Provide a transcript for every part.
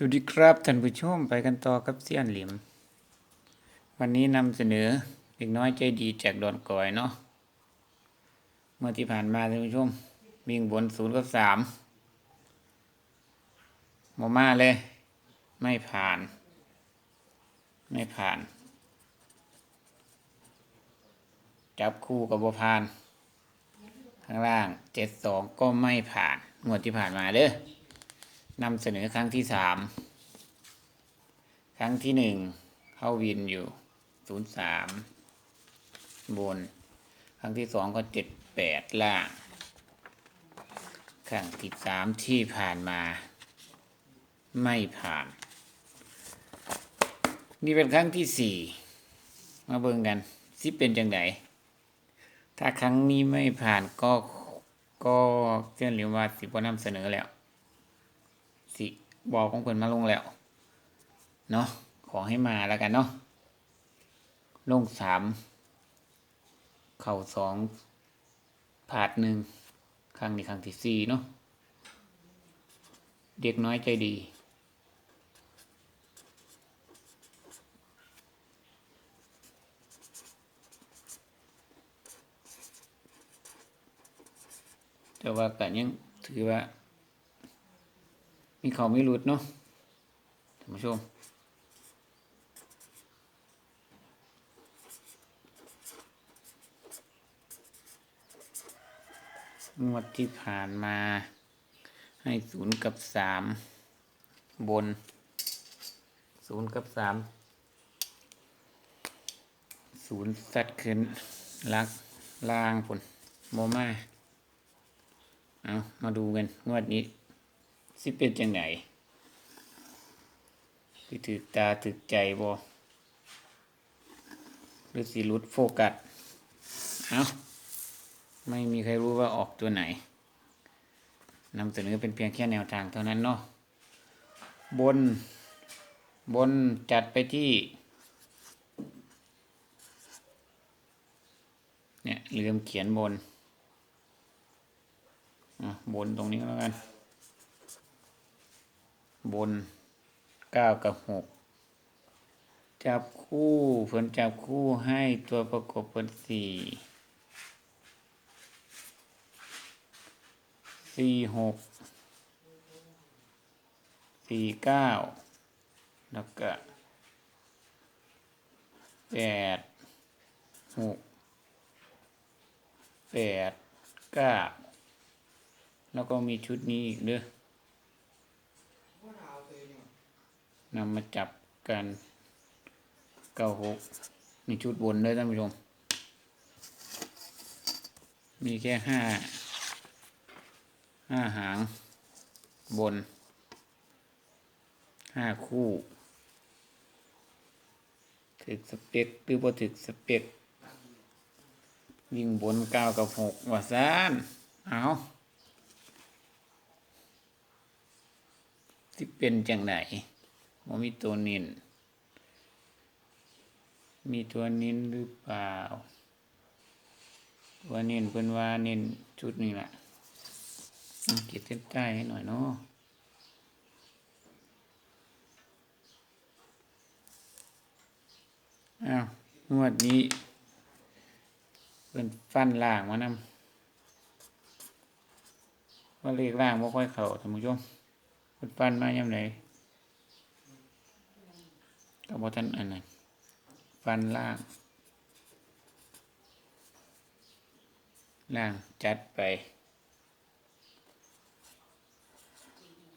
สวัสดีครับท่านผู้ชมไปกันต่อกับเซียนหลิม วันนี้นำเสนอเด็กน้อยใจดีจากดอนกอยเนาะเมื่อที่ผ่านมาท่านผู้ชมวิ่งบนศูนย์กับสามโมมาเลย ไม่ผ่าน ไม่ผ่าน จับคู่กับบัผ่าน ข้างล่างเจ็ดสองก็ไม่ผ่านงวดที่ผ่านมาเด้อ นำเสนอครั้งที่สามครั้งที่หนึ่งเข้าวินอยู่ศูนย์สามบน ครั้งที่สองก็เจ็ดแปดล่างครั้งที่สามที่ผ่านมา ไม่ผ่าน นี่เป็นครั้งที่สี่มาเบิ่งกันสิเป็นจังไดถ้าครั้งนี้ไม่ผ่านก็ก็เชื่อหรือว่าสิบนำเสนอแล้ว บอกของเพิ่นมาลงแล้วเนาะขอให้มาแล้วกันเนาะลงสามเข่าสองผาดหนึ่งครั้งนี้ครั้งที่สี่เนาะเด็กน้อยใจดี แต่ว่ากันยังถือว่า มีเขาไม่หลุดเนาะท่านผู้ชม งวดที่ผ่านมา ให้ศูนย์กับสามบนศูนย์กับสามศูนย์สัดขึ้นลักล่างผลโมมาเอามาดูกันงวดนี้ สิเป็นจังไหนสิถือตาถือใจบ่หรือสิหลุดโฟกัส เอาไม่มีใครรู้ว่าออกตัวไหนนำเสนอเป็นเพียงแค่แนวทางเท่านั้นเนาะบน บนจัดไปที่เนี่ยลืมเขียนบน อะ บนตรงนี้ก็แล้วกัน บนเก้ากับหกจับคู่เพิ่นจับคู่ให้ตัวประกบเป็นสี่สี่หกสี่เก้าแล้วก็แปดหกแปดเก้าแล้วก็มีชุดนี้อีกเด้อ นำมาจับกันเก้าหกนี่ชุดบนเลยท่านผู้ชม มีแค่ห้าห้าหางบนห้าคู่ถึกสเปกหรือบ่ถึกสเปกวิ่งบนเก้ากับหกว่าซานเอาที่เป็นจังไหน ว่ามีตัวนิน มีตัวนินหรือเปล่าว่านินเพิ่นว่านินชุดนี้แหละเอาเก็บเส้นใต้ให้หน่อยเนาะอ้าวงวดนี้เป็นฟันล่างมานำว่าเลขล่างบ่ค่อยเข้าท่านผู้ชมเป็นฟันมายามไหน ก็บอท่านอันนั้นฟันล่าง ล่างจัดไป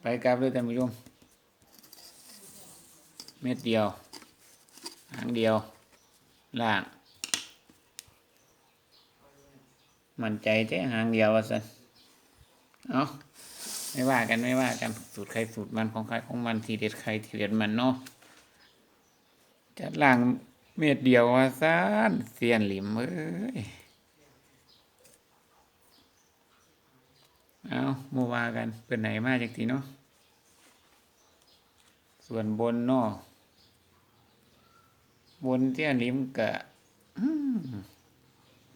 ไปกลับเลยท่านผู้ชมเม็ดเดียวหางเดียว ล่าง มันใจแค่หางเดียวว่าสันเอาไม่ว่ากันไม่ว่ากันสูตรใครสูตรมันของใครของมันทีเด็ดใครทีเด็ดมันเนาะ จัดล่างเม็ดเดียวว่าซานเสียนหลิมเอ้ยเอาโมวากันเป็นไหนมาจากทีเนาะส่วนบนเนาะบนเสียนหลิมกะ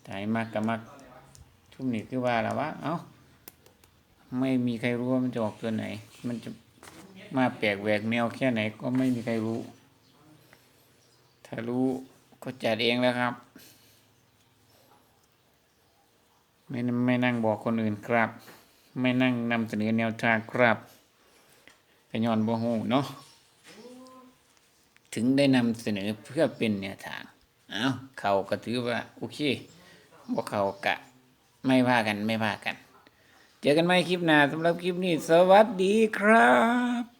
ถ่ายมากกะมักทุ่มนี่คือว่าล้วะเอ้าไม่มีใครรู้ว่ามันจะออกตัวไหน มันจะมาแปลกแหวกแนวแค่ไหนก็ไม่มีใครรู้ ถ้ารู้ก็จัดเองแล้วครับ ไม่ไม่นั่งบอกคนอื่นครับ ไม่นั่งนำเสนอแนวทางครับกย้อนบ่ฮู้เนาะถึงได้นำเสนอเพื่อเป็นแนวทาง เอาเขาก็ถือว่า โอเคบ่เขากะ ไม่ว่ากันไม่ว่ากัน เจอกันใหม่คลิปหน้าสำหรับคลิปนี้ สวัสดีครับ